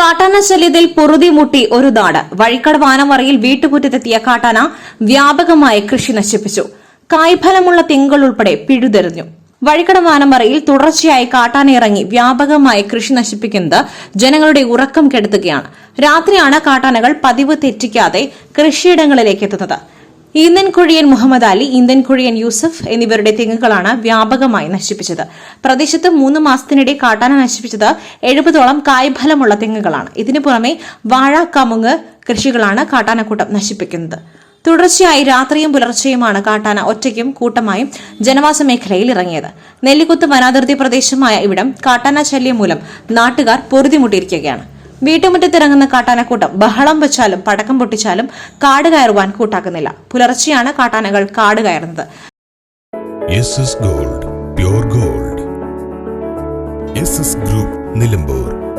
കാട്ടാന ശല്യത്തിൽ പൊറുതിമുട്ടി ഒരു നാട്. വഴിക്കട വാനമറയിൽ വീട്ടുമുറ്റത്തെത്തിയ കാട്ടാന വ്യാപകമായി കൃഷി നശിപ്പിച്ചു. കായ്ഫലമുള്ള തിങ്കൾ ഉൾപ്പെടെ പിഴുതെറിഞ്ഞു. വഴിക്കട വാനമറയിൽ തുടർച്ചയായി കാട്ടാന ഇറങ്ങി വ്യാപകമായി കൃഷി നശിപ്പിക്കുന്നത് ജനങ്ങളുടെ ഉറക്കം കെടുത്തുകയാണ്. രാത്രിയാണ് കാട്ടാനകൾ പതിവ് തെറ്റിക്കാതെ കൃഷിയിടങ്ങളിലേക്ക് എത്തുന്നത്. ഇന്ത്യൻ കുഴിയൻ മുഹമ്മദ് അലി ഇന്ത്യൻ കുഴിയൻ യൂസഫ് എന്നിവരുടെ തെങ്ങുകളാണ് വ്യാപകമായി നശിപ്പിച്ചത്. പ്രദേശത്ത് മൂന്ന് മാസത്തിനിടെ കാട്ടാന നശിപ്പിച്ചത് എഴുപതോളം കായ്ഫലമുള്ള തെങ്ങുകളാണ്. ഇതിനു പുറമെ വാഴ കമുങ്ങ് കൃഷികളാണ് കാട്ടാനക്കൂട്ടം നശിപ്പിക്കുന്നത്. തുടർച്ചയായി രാത്രിയും പുലർച്ചെയുമാണ് കാട്ടാന ഒറ്റയ്ക്കും കൂട്ടമായും ജനവാസ മേഖലയിൽ ഇറങ്ങിയത്. നെല്ലിക്കുത്ത് വനാതിർത്തി പ്രദേശമായ ഇവിടം കാട്ടാന ശല്യം മൂലം നാട്ടുകാർ പൊറുതിമുട്ടിയിരിക്കുകയാണ് വീട്ടുമുറ്റത്തിറങ്ങുന്ന കാട്ടാനക്കൂട്ടം ബഹളം വെച്ചാലും പടക്കം പൊട്ടിച്ചാലും കാട് കയറുവാൻ കൂട്ടാക്കുന്നില്ല. പുലർച്ചെയാണ് കാട്ടാനകൾ കാട് കയറുന്നത്. Gold gold. ഗ്രൂപ്പ് നിലമ്പൂർ.